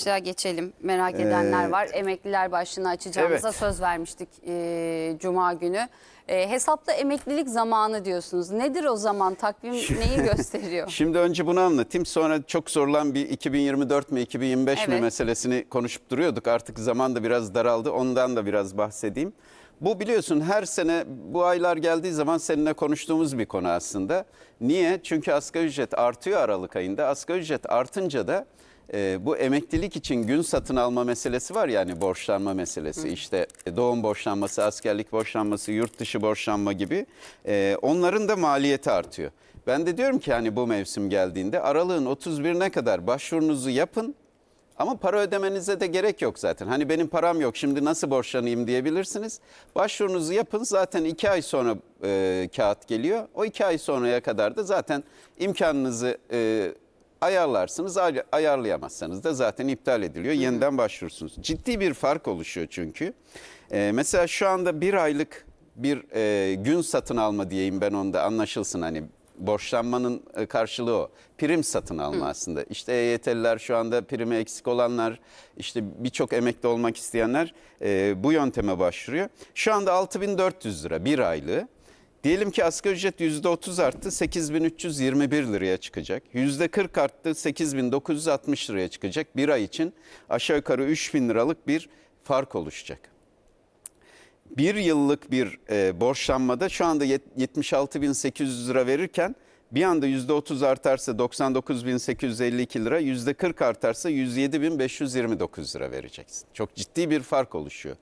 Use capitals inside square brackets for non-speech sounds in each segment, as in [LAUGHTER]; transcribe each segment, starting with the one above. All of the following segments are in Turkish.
Başlığa geçelim. Merak edenler Ee, var. Emekliler başlığını açacağımıza evet. söz vermiştik e, Cuma günü. E, hesaplı emeklilik zamanı diyorsunuz. Nedir o zaman? Takvim neyi [LAUGHS] gösteriyor? Şimdi önce bunu anlatayım. Sonra çok sorulan bir 2024 mi 2025 mi Evet. meselesini konuşup duruyorduk. Artık zaman da biraz daraldı. Ondan da biraz bahsedeyim. Bu biliyorsun her sene bu aylar geldiği zaman seninle konuştuğumuz bir konu aslında. Niye? Çünkü asgari ücret artıyor Aralık ayında. Asgari ücret artınca da e, bu emeklilik için gün satın alma meselesi var yani borçlanma meselesi. İşte doğum borçlanması, askerlik borçlanması, yurt dışı borçlanma gibi e, onların da maliyeti artıyor. Ben de diyorum ki hani bu mevsim geldiğinde aralığın 31'ine kadar başvurunuzu yapın. Ama para ödemenize de gerek yok zaten. Hani benim param yok şimdi nasıl borçlanayım diyebilirsiniz. Başvurunuzu yapın zaten iki ay sonra e, kağıt geliyor. O iki ay sonraya kadar da zaten imkanınızı e, ayarlarsınız. Ay- Ayarlayamazsanız da zaten iptal ediliyor. Yeniden başvurursunuz. Ciddi bir fark oluşuyor çünkü. E, mesela şu anda bir aylık bir e, gün satın alma diyeyim ben onda anlaşılsın hani borçlanmanın e, karşılığı o. Prim satın alma aslında. İşte EYT'liler şu anda primi eksik olanlar, işte birçok emekli olmak isteyenler e, bu yönteme başvuruyor. Şu anda 6400 lira bir aylığı. Diyelim ki asgari ücret %30 arttı 8321 liraya çıkacak. %40 arttı 8960 liraya çıkacak. Bir ay için aşağı yukarı 3000 liralık bir fark oluşacak bir yıllık bir e, borçlanmada şu anda yet- 76.800 lira verirken bir anda %30 artarsa 99.852 lira, %40 artarsa 107.529 lira vereceksin. Çok ciddi bir fark oluşuyor.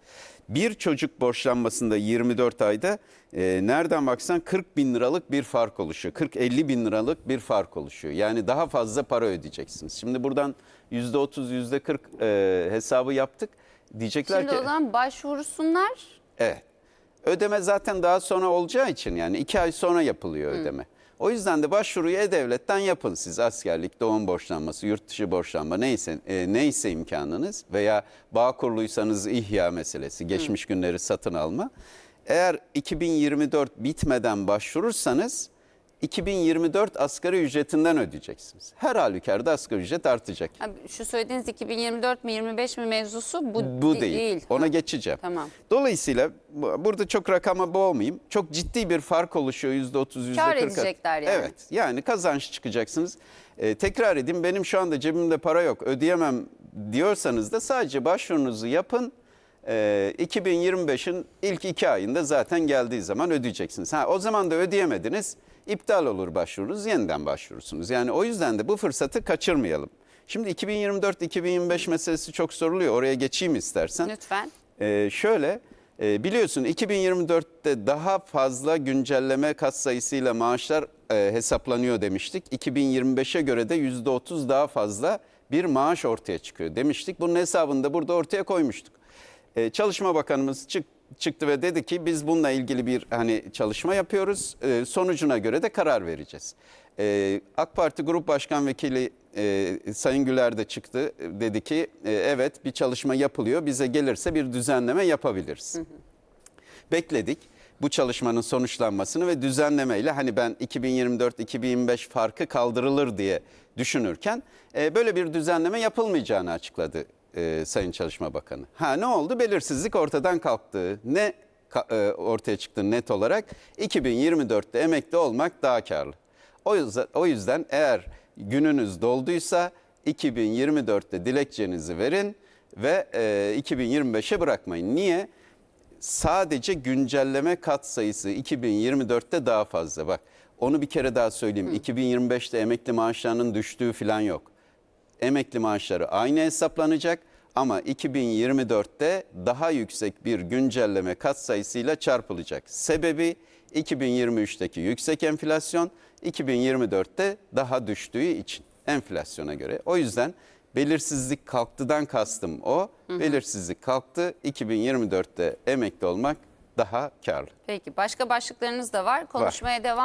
Bir çocuk borçlanmasında 24 ayda e, nereden baksan 40 bin liralık bir fark oluşuyor. 40-50 bin liralık bir fark oluşuyor. Yani daha fazla para ödeyeceksiniz. Şimdi buradan %30, %40 e, hesabı yaptık. Diyecekler Şimdi ki... o zaman başvursunlar. Evet. Ödeme zaten daha sonra olacağı için yani iki ay sonra yapılıyor ödeme. O yüzden de başvuruyu E-Devlet'ten yapın siz askerlik, doğum borçlanması, yurt dışı borçlanma neyse e, neyse imkanınız veya bağ kurluysanız ihya meselesi, geçmiş günleri satın alma. Eğer 2024 bitmeden başvurursanız 2024 asgari ücretinden ödeyeceksiniz. Her halükarda asgari ücret artacak. Ha, Şu söylediğiniz 2024 mi 25 mi mevzusu bu, Bu di- değil. Ona Ha, geçeceğim. Tamam. Dolayısıyla bu- burada çok rakama boğmayayım. Çok ciddi bir fark oluşuyor yüzde otuz, yüzde Kâr kırk. edecekler yani. Evet. Yani kazanç çıkacaksınız. Ee, tekrar edeyim benim şu anda cebimde para yok ödeyemem diyorsanız da sadece başvurunuzu yapın. Ee, 2025'in ilk iki ayında zaten geldiği zaman ödeyeceksiniz. Ha, o zaman da ödeyemediniz. İptal olur başvurunuz yeniden başvurursunuz. Yani o yüzden de bu fırsatı kaçırmayalım. Şimdi 2024-2025 meselesi çok soruluyor. Oraya geçeyim istersen. Lütfen. Ee, şöyle e, biliyorsun 2024'te daha fazla güncelleme kat sayısıyla maaşlar e, hesaplanıyor demiştik. 2025'e göre de %30 daha fazla bir maaş ortaya çıkıyor demiştik. Bunun hesabını da burada ortaya koymuştuk. E, Çalışma Bakanımız çık, çıktı ve dedi ki biz bununla ilgili bir hani çalışma yapıyoruz. E, sonucuna göre de karar vereceğiz. E, AK Parti Grup Başkan Vekili e, Sayın Güler de çıktı. Dedi ki e, evet bir çalışma yapılıyor. Bize gelirse bir düzenleme yapabiliriz. Bekledik bu çalışmanın sonuçlanmasını ve düzenlemeyle hani ben 2024-2025 farkı kaldırılır diye düşünürken e, böyle bir düzenleme yapılmayacağını açıkladı e, Sayın Çalışma Bakanı. Ha ne oldu? Belirsizlik ortadan kalktı. Ne e, ortaya çıktı net olarak? 2024'te emekli olmak daha karlı. O yüzden, o yüzden eğer gününüz dolduysa 2024'te dilekçenizi verin ve e, 2025'e bırakmayın. Niye? Sadece güncelleme kat sayısı 2024'te daha fazla. Bak onu bir kere daha söyleyeyim. 2025'te emekli maaşlarının düştüğü falan yok. Emekli maaşları aynı hesaplanacak ama 2024'te daha yüksek bir güncelleme kat sayısıyla çarpılacak. Sebebi 2023'teki yüksek enflasyon 2024'te daha düştüğü için enflasyona göre. O yüzden belirsizlik kalktıdan kastım o. Belirsizlik kalktı. 2024'te emekli olmak daha karlı. Peki başka başlıklarınız da var. Konuşmaya devam